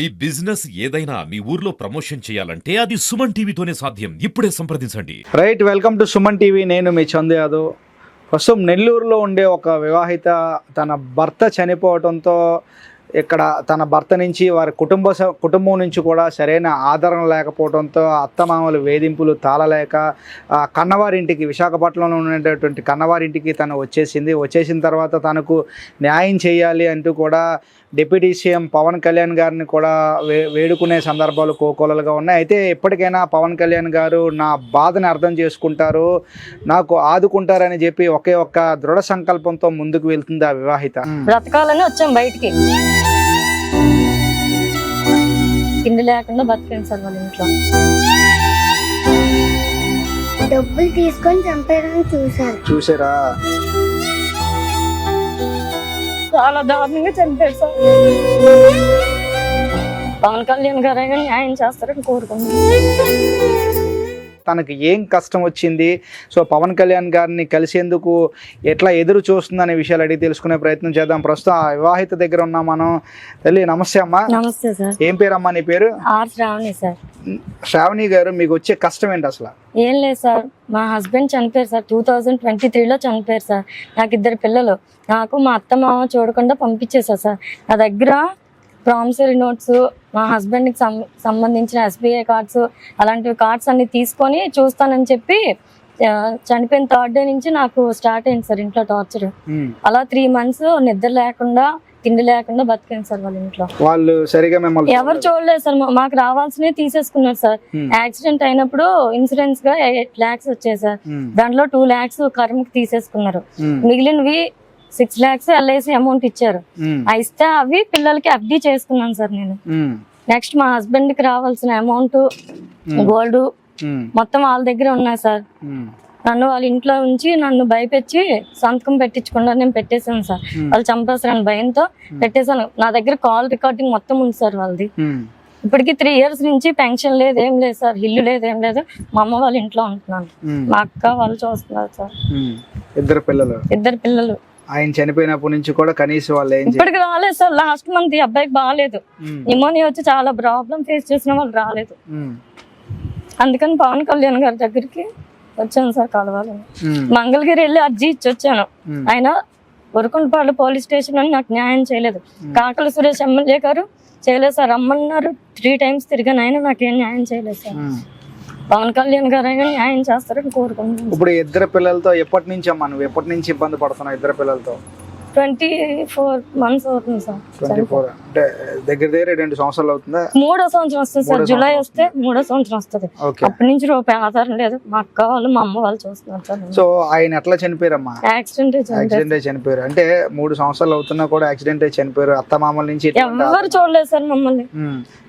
ఈ బిజినెస్ ఏదైనా మీ ఊర్లో ప్రమోషన్ చేయాలంటే అది సుమన్ టీవీతోనే సాధ్యం. ఇప్పుడే సంప్రదించండి. Right welcome to Suman TV. నేను మీ చందు యాదవ్. ప్రస్తుతం నెల్లూరులో ఉండే ఒక వివాహిత తన భర్త చనిపోవడంతో ఇక్కడ తన భర్త నుంచి వారి కుటుంబ కుటుంబం నుంచి కూడా సరైన ఆదరణ లేకపోవడంతో అత్తమామలు వేధింపులు తాళలేక కన్నవారింటికి విశాఖపట్నంలో ఉండేటటువంటి కన్నవారింటికి తను వచ్చేసింది. వచ్చేసిన తర్వాత తనకు న్యాయం చేయాలి అంటూ కూడా డిప్యూటీ సీఎం పవన్ కళ్యాణ్ గారిని కూడా వే వేడుకునే సందర్భాలు కోకోలలుగా ఉన్నాయి. అయితే ఎప్పటికైనా పవన్ కళ్యాణ్ గారు నా బాధని అర్థం చేసుకుంటారు నాకు ఆదుకుంటారని చెప్పి ఒకే ఒక్క దృఢ సంకల్పంతో ముందుకు వెళ్తుంది ఆ వివాహిత. బ్రతకాలని వచ్చాం బయటికి. తిండి లేకుండా బతికాం సార్ వాళ్ళ ఇంట్లో. డబ్బులు తీసుకొని చంపేయడానికి చూశారు. చూసారా చాలా దారుణంగా చనిపోయారు సార్. పవన్ కళ్యాణ్ గారు న్యాయం చేస్తారని కోరుకున్నాను తనకి ఏం కష్టం వచ్చింది? సో పవన్ కళ్యాణ్ గారిని కలిసేందుకు ఎట్లా ఎదురు చూస్తుందనే విషయాలు అడిగి తెలుసుకునే ప్రయత్నం చేద్దాం. ప్రస్తుతం ఆ వివాహిత దగ్గర ఉన్నాం మనం. తల్లి నమస్తే అమ్మా. నమస్తే సార్. ఏం పేరమ్మా నీ పేరు? Are Shravani sir. శ్రావణి గారు మీకు వచ్చే కష్టం ఏంటి అసలు? ఏం లేదు సార్. మా హస్బెండ్ చనిపోయారు సార్. టూ థౌజండ్ ట్వంటీ త్రీలో చనిపోయారు సార్. నాకు ఇద్దరు పిల్లలు. నాకు మా అత్త మామ చూడకుండా పంపించేశారు సార్. నా దగ్గర ప్రామిసరీ నోట్స్ మా హస్బెండ్కి సం సంబంధించిన ఎస్బీఐ కార్డ్స్ అలాంటివి కార్డ్స్ అన్ని తీసుకొని చూస్తానని చెప్పి చనిపోయిన థర్డ్ డే నుంచి నాకు స్టార్ట్ అయింది సార్ ఇంట్లో టార్చర్. అలా త్రీ మంత్స్ నిద్ర లేకుండా తిండి లేకుండా బతికాను సార్ వాళ్ళ ఇంట్లో వాళ్ళు సరిగా మిమ్మల్ని ఎవరు చూడలేదు సార్ మాకు రావాల్సినవి తీసేసుకున్నారు సార్. యాక్సిడెంట్ అయినప్పుడు ఇన్సూరెన్స్గా ఎయిట్ లాక్స్ వచ్చాయి సార్. దాంట్లో టూ లాక్స్ కర్మకి తీసేసుకున్నారు. మిగిలినవి సిక్స్ లాక్స్ ఎల్ఐసి అమౌంట్ ఇచ్చారు. ఆ ఇస్తే అవి పిల్లలకి ఎఫ్డి చేసుకున్నాను సార్ నేను. నెక్స్ట్ మా హస్బెండ్కి రావాల్సిన అమౌంట్ గోల్డ్. మొత్తం వాళ్ళ దగ్గర ఉన్నాయి సార్. నన్ను వాళ్ళ ఇంట్లో ఉంచి నన్ను భయపెట్టి సంతకం పెట్టించకుండా నేను పెట్టేశాను సార్. వాళ్ళు చంపేస్తారని భయంతో పెట్టేశాను నా దగ్గర కాల్ రికార్డింగ్ మొత్తం ఉంది సార్ వాళ్ళది. ఇప్పటికి త్రీ ఇయర్స్ నుంచి పెన్షన్ లేదు ఏం లేదు సార్ ఇల్లు లేదు ఏం లేదు మా అమ్మ వాళ్ళ ఇంట్లో ఉంటున్నాను. మా అక్క వాళ్ళు చూస్తున్నారు సార్. ఇద్దరు పిల్లలు ఇద్దరు పిల్లలు ఆయన చనిపోయినప్పటి నుంచి కూడా కనీసం వాళ్ళు ఏం ఇప్పటికి రాలేదు సార్. లాస్ట్ మంత్ ఈ అబ్బాయికి బాగాలేదు. నిమోనియా వచ్చి చాలా ప్రాబ్లం ఫేస్ చేసిన వాళ్ళు రాలేదు. అందుకని పవన్ కళ్యాణ్ గారి దగ్గరికి వచ్చాను సార్ కలవాలని. మంగళగిరి వెళ్ళి అర్జీ ఇచ్చి వచ్చాను. ఆయన ఉరకుంటపాడు పోలీస్ స్టేషన్ అని నాకు న్యాయం చేయలేదు. కాకల సురేష్ ఎమ్మెల్యే గారు చేయలేదు సార్. రమ్మన్నారు. త్రీ టైమ్స్ తిరిగాను. ఆయన నాకేం న్యాయం చేయలేదు సార్. పవన్ కళ్యాణ్ గారు అయినా న్యాయం చేస్తారని కోరుకుంటున్నాను. ఇప్పుడు ఇద్దరు పిల్లలతో ఎప్పటి నుంచి అమ్మా? నువ్వు ఎప్పటి నుంచి ఇబ్బంది పడుతున్నావు ఇద్దరు పిల్లలతో? ట్వంటీ ఫోర్ మంత్స్ అవుతుంది సార్. ట్వంటీ ఫోర్ అంటే దగ్గర దగ్గర రెండు సంవత్సరాలు అవుతుందా? మూడో సంవత్సరం వస్తుంది సార్. జూలై వస్తే మూడో సంవత్సరం వస్తుంది. అప్పటి నుంచి రూపాయి ఆధారం లేదు. మా అక్క వాళ్ళు మా అమ్మ వాళ్ళు చూస్తున్నారు సార్. సో ఆయన ఎట్లా చనిపోయారమ్మా? యాక్సిడెంట్ యాక్సిడెంట్ అయి చనిపోయారు. అంటే మూడు సంవత్సరాలు అవుతున్నా కూడా యాక్సిడెంట్ అయి చనిపోయారు. అత్త మామల నుంచి ఎవరు చూడలేదు సార్ మమ్మల్ని.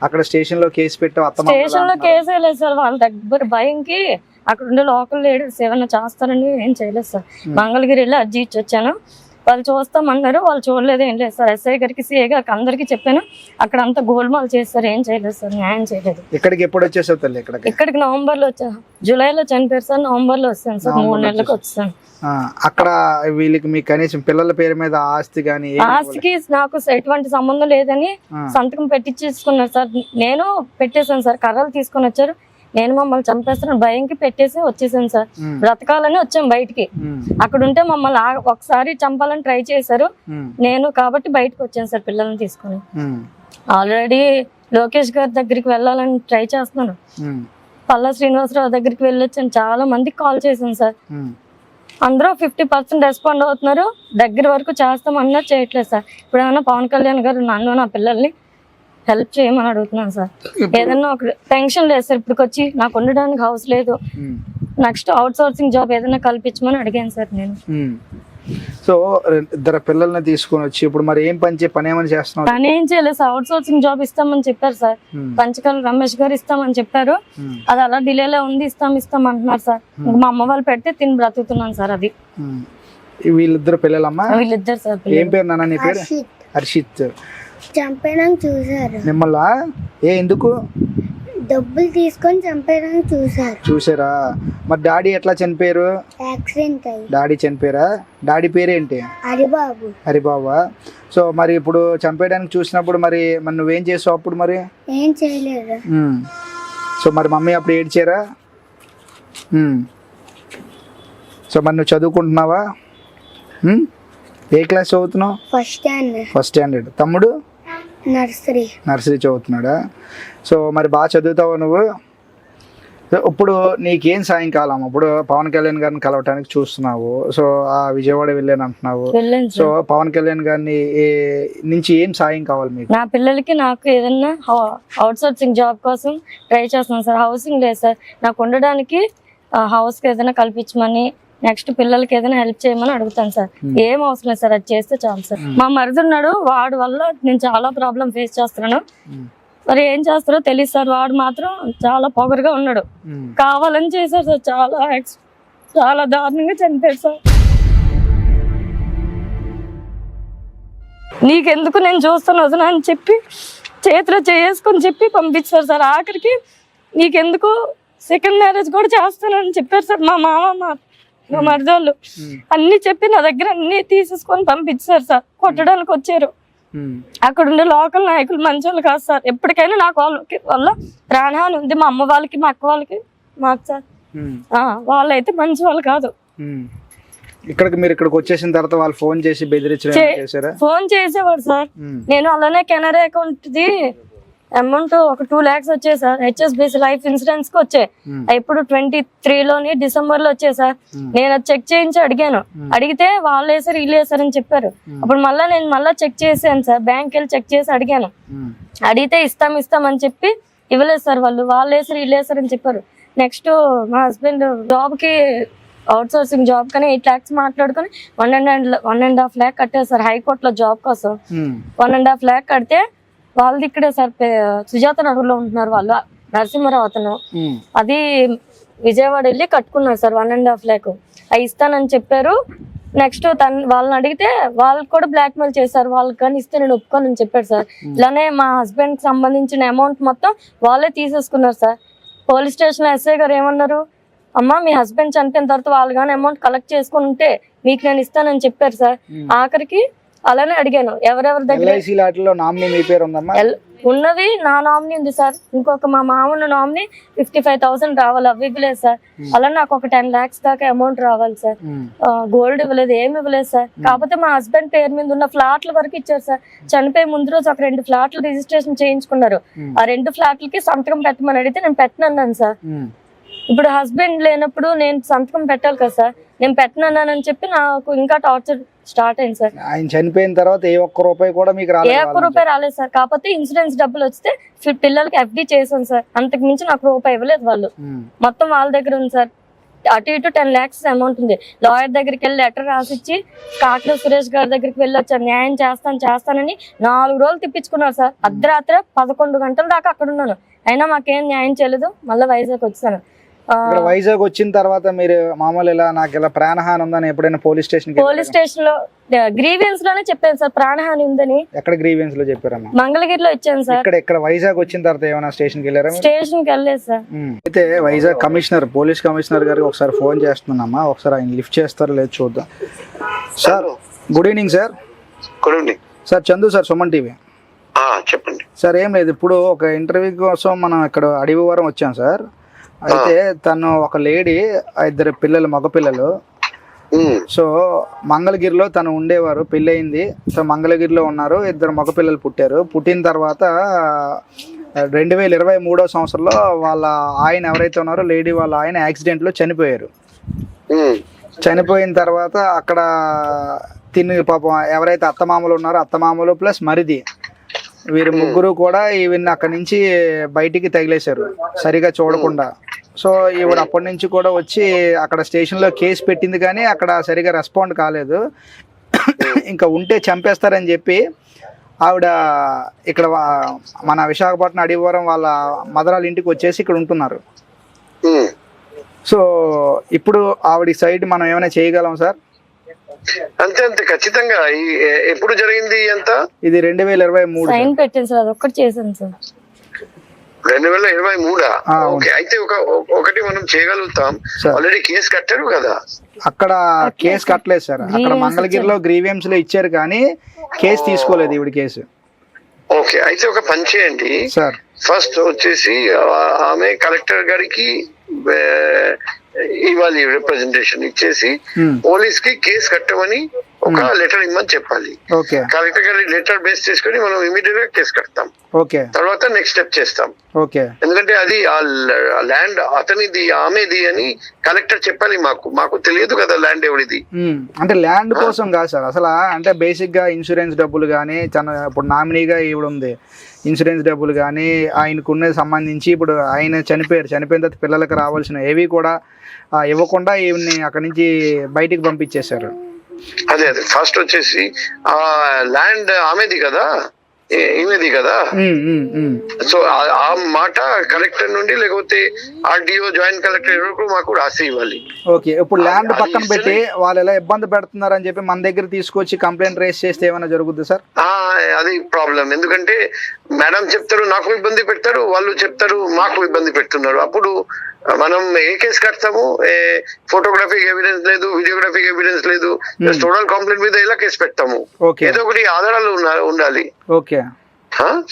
అక్కడ స్టేషన్లో కేసు పెట్టావు అత్త స్టేషన్లో కేసే లేదు సార్. వాళ్ళ దగ్గర భయంకి అక్కడ ఉండే లోకల్ లీడర్స్ ఏమైనా చేస్తారని ఏం చేయలేదు సార్. మంగళగిరి వెళ్ళి అర్జీ ఇచ్చి వచ్చాను వాళ్ళు చూస్తామన్నారు వాళ్ళు చూడలేదు ఏం లేదు. సార్ ఎస్ఐ గారికి సిఐ గారికి అందరికి చెప్పాను. అక్కడ అంతా గోల్మాల్ చేస్తారు ఏం చేయలేదు సార్ న్యాయం చేయలేదు. ఇక్కడికి ఎప్పుడు వచ్చేసావు తల్లి ఇక్కడికి? ఇక్కడికి నవంబర్లో వచ్చా. జూలైలో చనిపోయారు సార్ నవంబర్లో వచ్చాను సార్ మూడు నెలలకు వచ్చాను. అక్కడ వీళ్ళకి మీ కనీసం పిల్లల పేరు మీద ఆస్తి కానీ ఆస్తికి నాకు ఎటువంటి సంబంధం లేదని. సంతకం పెట్టించేసుకున్నారు సార్. నేను పెట్టేశాను సార్ కర్రలు తీసుకొని వచ్చారు. నేను మమ్మల్ని చంపేస్తాను భయంకి పెట్టేసి వచ్చేసాను సార్. బ్రతకాలని వచ్చాం బయటికి. అక్కడ ఉంటే మమ్మల్ని ఒకసారి చంపాలని ట్రై చేశారు. నేను కాబట్టి బయటకు వచ్చాను సార్ పిల్లల్ని తీసుకొని. ఆల్రెడీ లోకేష్ గారి దగ్గరికి వెళ్ళాలని ట్రై చేస్తున్నాను. పల్లా శ్రీనివాసరావు దగ్గరికి వెళ్ళొచ్చాను చాలా మందికి కాల్ చేశాను సార్. అందరూ ఫిఫ్టీ పర్సెంట్ రెస్పాండ్ అవుతున్నారు. దగ్గర వరకు చేస్తామన్నా చేయట్లేదు సార్. ఇప్పుడు ఏమైనా పవన్ కళ్యాణ్ గారు నన్ను నా పిల్లల్ని హెల్ప్ చేయమని అడుగుతున్నాను సార్. ఏదైనా ఒక పెన్షన్ లేదు సార్ ఇప్పుడు వచ్చి నాకు ఉండడానికి హౌస్ లేదు. నెక్స్ట్ అవుట్ సోర్సింగ్ జాబ్ ఏదైనా కల్పించమని అడిగాను సార్ నేను. సో ఇద్దరు పిల్లల్ని తీసుకొని వచ్చి ఇప్పుడు మరి ఏం పని చే- పని ఏమని చేస్తున్నావు? కానీ ఏం చేయలేదు సార్ అవుట్ సోర్సింగ్ జాబ్ ఇస్తామని చెప్పారు సార్. పంచకల్ రమేష్ గారు ఇస్తామని చెప్పారు. అది అలా డిలేలో ఉంది ఇస్తాం ఇస్తాం అంటున్నారు సార్. ఇంక మా అమ్మ వాళ్ళు పెడితే తిని బ్రతుకుతున్నాను సార్ అది. వీళ్ళిద్దరు పిల్లలమ్మా? వీళ్ళిద్దరు సార్ ఏం. పేరు నాన్న నీ పేరు? హర్షిత్. హర్షిత్ చంపేయడానికి చూశారు. మిమ్మల్ని ఏ ఎందుకు? డబ్బులు తీసుకొని చంపేయడానికి చూశారు. చూసారా మరి డాడీ ఎట్లా చనిపోయారు? యాక్సిడెంట్ అయ్యి. డాడీ చనిపోయారా? డాడీ పేరేంటి? హరిబాబు. హరిబాబా. సో మరి ఇప్పుడు చంపేయడానికి చూసినప్పుడు మరి మరి నువ్వేం చేసావు అప్పుడు మరి? ఏం చేయలేదు ఉమ్. సో మరి మమ్మీ అప్పుడు ఏడ్చారా? ఉమ్. సో మరి నువ్వు చదువుకుంటున్నావా? ఉమ్? ఏ క్లాస్ చదువుతున్నావు? First standard. First standard. తమ్ముడు? నర్సరీ. నర్సరీ చదువుతున్నాడా? సో మరి బాగా చదువుతావా నువ్వు? ఇప్పుడు నీకేం సాయం కాలం ఇప్పుడు పవన్ కళ్యాణ్ గారిని కలవటానికి చూస్తున్నావు. సో ఆ విజయవాడ వెళ్ళాను అంటున్నావు. సో పవన్ కళ్యాణ్ గారిని ఏ- నుంచి ఏం సాయం కావాలి మీకు? నా పిల్లలకి నాకు ఏదన్నా అవుట్ సోర్సింగ్ జాబ్ కోసం ట్రై చేస్తున్నాను సార్. హౌసింగ్ లేదు సార్. నాకు ఉండడానికి హౌస్కి ఏదైనా కల్పించమని నెక్స్ట్ పిల్లలకి ఏదైనా హెల్ప్ చేయమని అడుగుతాను సార్. ఏం అవసరం లేదు సార్ అది చేస్తే చాలు సార్. మా మరిది ఉన్నాడు వాడి వల్ల నేను చాలా ప్రాబ్లం ఫేస్ చేస్తున్నాను. మరి ఏం చేస్తారో తెలియదు సార్ వాడు మాత్రం చాలా పొగరుగా ఉన్నాడు. కావాలని చేశారు సార్ చాలా చాలా దారుణంగా చనిపోయాడు సార్. నీకెందుకు నేను చూస్తాను వదిన అని చెప్పి చేతిలో చేసుకొని చెప్పి పంపించారు సార్. ఆఖరికి నీకెందుకు సెకండ్ మ్యారేజ్ కూడా చేస్తానని చెప్పారు సార్ మా మామ మా మా మరిదోళ్ళు. అన్ని చెప్పి నా దగ్గర అన్ని తీసేసుకొని పంపించారు సార్. కొట్టడానికి వచ్చారు. అక్కడ ఉండే లోకల్ నాయకులు మంచి వాళ్ళు కాదు సార్. ఎప్పటికైనా నాకు వాళ్ళకి వల్ల ప్రాణహాని ఉంది. మా అమ్మ వాళ్ళకి మా అక్క వాళ్ళకి మాకు సార్. వాళ్ళైతే మంచి వాళ్ళు కాదు. ఇక్కడికి మీరు ఇక్కడికి వచ్చేసిన తర్వాత వాళ్ళు ఫోన్ చేసి చేశారా? ఫోన్ చేసేవాడు సార్. నేను అలానే కెనరా అకౌంట్ది అమౌంట్ ఒక టూ ల్యాక్స్ వచ్చాయి సార్. హెచ్ఎస్బిసి లైఫ్ ఇన్సూరెన్స్కి వచ్చాయి. ఇప్పుడు ట్వంటీ త్రీ లోని డిసెంబర్లో వచ్చాయి సార్. నేను అది చెక్ చేయించి అడిగాను. అడిగితే వాళ్ళు వేసారు వీళ్ళు వేసారు అని చెప్పారు. అప్పుడు మళ్ళీ నేను మళ్ళీ చెక్ చేసాను సార్. బ్యాంక్ వెళ్ళి చెక్ చేసి అడిగాను. అడిగితే ఇస్తాం ఇస్తాం అని చెప్పి ఇవ్వలేదు సార్ వాళ్ళు. వాళ్ళు వేసారు వీళ్ళు వేసారు అని చెప్పారు. నెక్స్ట్ మా హస్బెండ్ జాబ్కి అవుట్ సోర్సింగ్ జాబ్ కానీ ఎయిట్ ల్యాక్స్ మాట్లాడుకొని one and one and half lakh కట్టారు సార్. హైకోర్టులో జాబ్ కోసం. వన్ అండ్ హాఫ్ ల్యాక్ కడితే వాళ్ళది ఇక్కడే సార్ సుజాత నగర్లో ఉంటున్నారు వాళ్ళు నరసింహరావు అతను. అది విజయవాడ వెళ్ళి కట్టుకున్నారు sir one and half lakh అవి ఇస్తానని చెప్పారు. నెక్స్ట్ తన వాళ్ళని అడిగితే వాళ్ళు కూడా బ్లాక్ మెయిల్ చేశారు వాళ్ళకి కానీ ఇస్తే నేను ఒప్పుకోనని చెప్పారు సార్. ఇలానే మా హస్బెండ్కి సంబంధించిన అమౌంట్ మొత్తం వాళ్ళే తీసేసుకున్నారు సార్. పోలీస్ స్టేషన్ ఎస్ఐ గారు ఏమన్నారు? అమ్మా మీ హస్బెండ్ చనిపోయిన తర్వాత వాళ్ళు కానీ అమౌంట్ కలెక్ట్ చేసుకుని ఉంటే మీకు నేను ఇస్తానని చెప్పారు సార్. ఆఖరికి అలానే అడిగాను ఎవరెవరి దగ్గర? ఎల్ఐసి లాటిలో నామినీ మీ పేరు ఉందమ్మా? ఉన్నది నా నామినీ ఉంది సార్. ఇంకొక మా మామూలు నామినీ ఫిఫ్టీ ఫైవ్ థౌసండ్ రావాలి అవి ఇవ్వలేదు సార్. అలా నాకు ఒక టెన్ లాక్స్ దాకా అమౌంట్ రావాలి సార్. గోల్డ్ ఇవ్వలేదు ఏమి ఇవ్వలేదు సార్. కాకపోతే మా హస్బెండ్ పేరు మీద ఉన్న ఫ్లాట్ల వరకు ఇచ్చారు సార్. చనిపోయే ముందు రోజు ఒక రెండు ఫ్లాట్లు రిజిస్ట్రేషన్ చేయించుకున్నారు. ఆ రెండు ఫ్లాట్లకి సంతకం పెట్టమని అడిగితే నేను పెట్టనన్నాను సార్. ఇప్పుడు హస్బెండ్ లేనప్పుడు నేను సంతకం పెట్టాలి కదా సార్. నేను పెట్టనన్నానని చెప్పి నాకు ఇంకా టార్చర్ స్టార్ట్ అయింది సార్. ఆయన చనిపోయిన తర్వాత ఏ ఒక్క రూపాయి కూడా మీకు ఏ రాలేదు ఒక్క రూపాయి రాలేదు సార్. కాకపోతే ఇన్సూరెన్స్ డబ్బులు వస్తే పిల్లలకి ఎఫ్డి చేశాను సార్. అంతకు మించి నాకు రూపాయి ఇవ్వలేదు వాళ్ళు. మొత్తం వాళ్ళ దగ్గర ఉంది సార్. అటు ఇటు టెన్ ల్యాక్స్ అమౌంట్ ఉంది. లాయర్ దగ్గరికి వెళ్ళి లెటర్ రాసిచ్చి కాకిలో సురేష్ గారి దగ్గరికి వెళ్ళి వచ్చాను న్యాయం చేస్తాను చేస్తానని నాలుగు రోజులు తిప్పించుకున్నారు సార్. అర్ధరాత్రి పదకొండు గంటల దాకా అక్కడ ఉన్నాను. అయినా మాకేం న్యాయం చేయలేదు. మళ్ళీ వైజాగ్ వచ్చాను ఇక్కడ వైజాగ్ వచ్చిన తర్వాత మీరు మామూలు ఇలా నాకు ఇలా ప్రాణహాని ఉందని ఎప్పుడైనా పోలీస్ స్టేషన్ పోలీస్ స్టేషన్లో గ్రీవియన్స్లోనే చెప్పాను సార్ ప్రాణహాని ఉందని. ఎక్కడ గ్రీవెన్స్లో చెప్పారమ్మా? మంగళగిరిలో ఇచ్చాను సార్. ఇక్కడ ఇక్కడ వైజాగ్ వచ్చిన తర్వాత ఏమైనా స్టేషన్కి వెళ్ళారా మీరు? స్టేషన్కి వెళ్ళలేదు సార్. అయితే వైజాగ్ కమిషనర్ పోలీస్ కమిషనర్ గారికి ఒకసారి ఫోన్ చేస్తున్నామ్మా ఒకసారి ఆయన లిఫ్ట్ చేస్తారో లేదు చూద్దాం. Sir good evening sir. Good evening. Sir Chandu sir Suman TV. ఆ, చెప్పండి. సార్ ఏం లేదు ఇప్పుడు ఒక ఇంటర్వ్యూ కోసం మనం ఇక్కడ అడవివరం వచ్చాం సార్. అయితే తను ఒక లేడీ ఇద్దరు పిల్లలు మగపిల్లలు. సో మంగళగిరిలో తను ఉండేవారు పెళ్ళయింది. సో మంగళగిరిలో ఉన్నారు ఇద్దరు మగపిల్లలు పుట్టారు. పుట్టిన తర్వాత రెండు వేల ఇరవై మూడో సంవత్సరంలో వాళ్ళ ఆయన ఎవరైతే ఉన్నారో లేడీ వాళ్ళ ఆయన యాక్సిడెంట్లో చనిపోయారు. చనిపోయిన తర్వాత అక్కడ తిని పాపం ఎవరైతే అత్తమామలు ఉన్నారో అత్తమామలు ప్లస్ మరిది వీరు ముగ్గురు కూడా ఈవిని అక్కడి నుంచి బయటికి తగిలేశారు. సరిగా చూడకుండా. సో ఈవిడ అప్పటి నుంచి కూడా వచ్చి అక్కడ స్టేషన్లో కేసు పెట్టింది కానీ అక్కడ సరిగా రెస్పాండ్ కాలేదు. ఇంకా ఉంటే చంపేస్తారని చెప్పి ఆవిడ ఇక్కడ మన విశాఖపట్నం అడివరం వాళ్ళ మదరాల ఇంటికి వచ్చేసి ఇక్కడ ఉంటున్నారు. సో ఇప్పుడు ఆవిడ సైడ్ మనం ఏమైనా చేయగలం సార్? అంతే అంతే. ఖచ్చితంగా. ఎప్పుడు జరిగింది ఎంత ఇది రెండు వేల ఇరవై మూడు సైన్ పెట్టాను సార్ ఒక్కటి చేశాను సార్. రెండు వేల ఇరవై మూడా. ఓకే అయితే ఒక ఒకటి మనం చేయగలుగుతాం. ఆల్రెడీ కేసు కట్టారు కదా? అక్కడ కేసు కట్టలేదు సార్. అక్కడ Grievance మంగళగిరిలో గ్రీవియమ్స్లో ఇచ్చారు కానీ కేసు తీసుకోలేదు ఈవిడ కేసు. ఓకే అయితే ఒక పని చేయండి. సార్. ఫస్ట్ వచ్చేసి ఆ- ఆమె కలెక్టర్ గారికి ఇవ్వాలి రిప్రజెంటేషన్ ఇచ్చేసి. పోలీస్కి కేసు కట్టమని ఒక లెటర్ ఇమ్మని చెప్పాలి. ఓకే. కలెక్టర్ గారి లెటర్ బేస్ చేసుకొని మనం ఇమీడియట్గా కేసు కడతాం. ఓకే. తర్వాత నెక్స్ట్ స్టెప్ చేస్తాం. ఓకే. ఎందుకంటే అది ఆ ల్యాండ్ అతనిది ఆమెది అని కలెక్టర్ చెప్పాలి మాకు. మాకు తెలియదు కదా ల్యాండ్ ఎవరిది. అంటే ల్యాండ్ కోసం కాదు సార్. అసలు అంటే బేసిక్గా ఇన్సూరెన్స్ డబ్బులు కానీ తన ఇప్పుడు నామినీగా ఈవిడ ఉంది. ఇన్సూరెన్స్ డబ్బులు కానీ ఆయనకున్న సంబంధించి ఇప్పుడు ఆయన చనిపోయారు. చనిపోయిన తర్వాత పిల్లలకు రావాల్సిన ఏవి కూడా ఇవ్వకుండా ఈవిని అక్కడి నుంచి బయటికి పంపించేశారు. అదే అదే. ఫస్ట్ వచ్చేసి ఆ ల్యాండ్ ఆమెది కదా? ఈమెది కదా. సో ఆ- మాట కలెక్టర్ నుండి లేకపోతే ఆర్డిఓ జాయింట్ కలెక్టర్ ఎవరికి మాకు రాసి ఇవ్వాలి. ఓకే ఇప్పుడు ల్యాండ్ పక్కన పెట్టి వాళ్ళు ఎలా ఇబ్బంది పెడుతున్నారని చెప్పి మన దగ్గర తీసుకొచ్చి కంప్లైంట్ రేస్ చేస్తే ఏమైనా జరుగుద్ది సార్? అది ప్రాబ్లం ఎందుకంటే మేడం చెప్తారు నాకు ఇబ్బంది పెడతారు వాళ్ళు చెప్తారు మాకు ఇబ్బంది పెడుతున్నారు. అప్పుడు మనం ఏ కేసు కడతాము? ఏ ఫోటోగ్రఫిక్ ఎవిడెన్స్ లేదు వీడియోగ్రఫిక్ ఎవిడెన్స్ లేదు. టోటల్ కంప్లైంట్ మీద ఎలా కేసు పెడతాము ఏదో ఒకటి ఆధారాలు ఉండాలి. ఓకే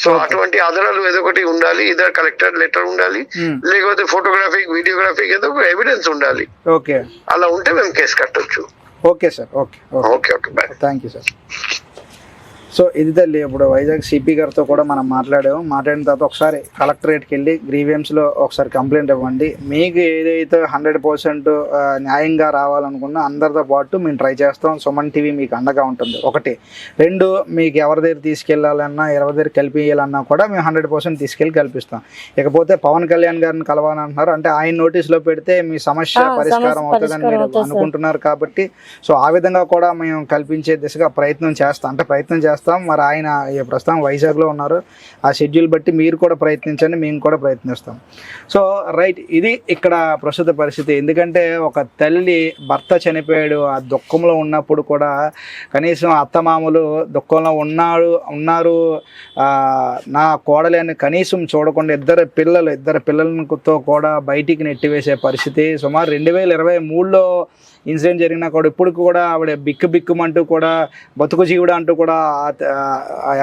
సో అటువంటి ఆధారాలు ఏదో ఒకటి ఉండాలి ఇద్దరు కలెక్టర్ లెటర్ ఉండాలి Hmm. లేకపోతే ఫోటోగ్రాఫిక్ వీడియోగ్రాఫిక్ ఏదో ఒక ఎవిడెన్స్ ఉండాలి. ఓకే అలా ఉంటే మేము కేసు కట్టొచ్చు. Okay sir okay okay okay okay bye thank you sir so ఇది తల్లి ఇప్పుడు వైజాగ్ సిపి గారితో కూడా మనం మాట్లాడాము. మాట్లాడిన తర్వాత ఒకసారి కలెక్టరేట్కి వెళ్ళి గ్రీవియమ్స్లో ఒకసారి కంప్లైంట్ ఇవ్వండి. మీకు ఏదైతే హండ్రెడ్ పర్సెంట్ న్యాయంగా రావాలనుకున్నా అందరితో పాటు మేము ట్రై చేస్తాం. సుమన్ టీవీ మీకు అండగా ఉంటుంది. ఒకటి. రెండు మీకు ఎవరి దగ్గర తీసుకెళ్ళాలన్నా ఎవరి దగ్గర కలిపియాలన్నా కూడా మేము హండ్రెడ్ పర్సెంట్ తీసుకెళ్ళి కల్పిస్తాం. ఇకపోతే పవన్ కళ్యాణ్ గారిని కలవాలంటున్నారు. అంటే ఆయన నోటీస్లో పెడితే మీ సమస్య పరిష్కారం అవుతుందని మీరు. అనుకుంటున్నారు కాబట్టి సో ఆ విధంగా కూడా మేము కల్పించే దిశగా ప్రయత్నం చేస్తాం. అంటే ప్రయత్నం చేస్తాం. మరి ఆయన ప్రస్తుతం వైజాగ్లో ఉన్నారు. ఆ షెడ్యూల్ బట్టి మీరు కూడా ప్రయత్నించండి మేము కూడా ప్రయత్నిస్తాం. సో రైట్ ఇది ఇక్కడ ప్రస్తుత పరిస్థితి. ఎందుకంటే ఒక తల్లి భర్త చనిపోయాడు ఆ దుఃఖంలో ఉన్నప్పుడు కూడా కనీసం అత్తమామలు దుఃఖంలో ఉన్నాడు ఉన్నారు. నా కోడలేని కనీసం చూడకుండా ఇద్దరు పిల్లలు ఇద్దరు పిల్లలతో కూడా బయటికి నెట్టివేసే పరిస్థితి. సుమారు రెండు వేల ఇరవై మూడులో ఇన్సిడెంట్ జరిగినా కూడా ఇప్పుడు కూడా ఆవిడ బిక్కు బిక్కుమంటూ కూడా బతుకు జీవుడు అంటూ కూడా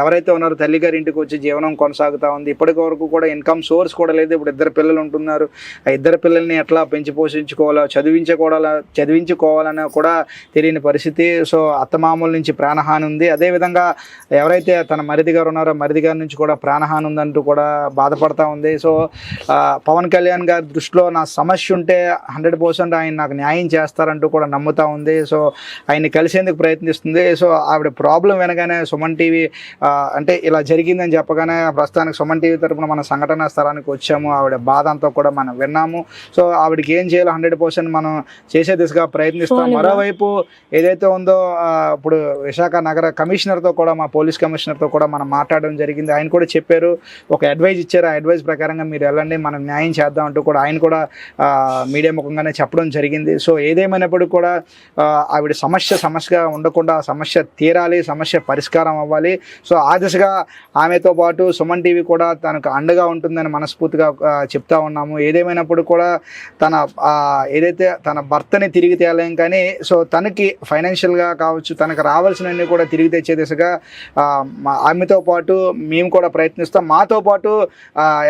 ఎవరైతే ఉన్నారో తల్లి గారి ఇంటికి వచ్చి జీవనం కొనసాగుతూ ఉంది. ఇప్పటి వరకు కూడా ఇన్కమ్ సోర్స్ కూడా లేదు. ఇప్పుడు ఇద్దరు పిల్లలు ఉంటున్నారు. ఆ ఇద్దరు పిల్లల్ని ఎట్లా పెంచి పోషించుకోవాలో చదివించకూడాలో చదివించుకోవాలన్నా కూడా తెలియని పరిస్థితి. సో అత్తమామూల నుంచి ప్రాణహాని ఉంది. అదేవిధంగా ఎవరైతే తన మరిది గారు ఉన్నారో మరిది గారి నుంచి కూడా ప్రాణహాని ఉందంటూ కూడా బాధపడతా ఉంది. సో పవన్ కళ్యాణ్ గారి దృష్టిలో నా సమస్య ఉంటే హండ్రెడ్ పర్సెంట్ ఆయన నాకు న్యాయం చేస్తారంటూ కూడా నమ్ముతా ఉంది. సో ఆయన్ని కలిసేందుకు ప్రయత్నిస్తుంది. సో ఆవిడ ప్రాబ్లం వినగానే సుమన్ టీవీ అంటే ఇలా జరిగిందని చెప్పగానే ప్రస్తుతానికి సుమన్ టీవీ తరపున మన సంఘటన స్థలానికి వచ్చాము. ఆవిడ బాధ అంతా కూడా మనం విన్నాము. సో ఆవిడకి ఏం చేయాలో హండ్రెడ్ పర్సెంట్ మనం చేసే దిశగా ప్రయత్నిస్తాం. మరోవైపు ఏదైతే ఉందో ఇప్పుడు విశాఖ నగర కమిషనర్తో కూడా మా పోలీస్ కమిషనర్తో కూడా మనం మాట్లాడడం జరిగింది. ఆయన కూడా చెప్పారు ఒక అడ్వైజ్ ఇచ్చారు. ఆ అడ్వైజ్ ప్రకారంగా మీరు వెళ్ళండి మనం న్యాయం చేద్దాం అంటూ కూడా ఆయన కూడా మీడియా ముఖంగానే చెప్పడం జరిగింది. సో ఏదేమైనప్పుడు కూడా ఆవిడ సమస్య సమస్యగా ఉండకుండా సమస్య తీరాలి సమస్య పరిష్కారం అవ్వాలి. సో ఆ దిశగా ఆమెతో పాటు సుమన్ టీవీ కూడా తనకు అండగా ఉంటుందని మనస్ఫూర్తిగా చెప్తా ఉన్నాము. ఏదేమైనప్పుడు కూడా తన ఏదైతే తన భర్తని తిరిగి తేలేం కానీ సో తనకి ఫైనాన్షియల్గా కావచ్చు తనకు రావాల్సినవన్నీ కూడా తిరిగి తెచ్చే దిశగా ఆమెతో పాటు మేము కూడా ప్రయత్నిస్తాం. మాతో పాటు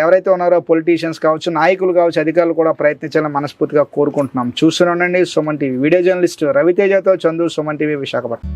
ఎవరైతే ఉన్నారో పొలిటీషియన్స్ కావచ్చు నాయకులు కావచ్చు అధికారులు కూడా ప్రయత్నించాలని మనస్ఫూర్తిగా కోరుకుంటున్నాం. చూస్తూనే ఉండండి సుమన్ టీవీ. వీడియో జర్నలిస్ట్ రవితేజతో చందు సుమన్ టీవీ విశాఖపట్నం.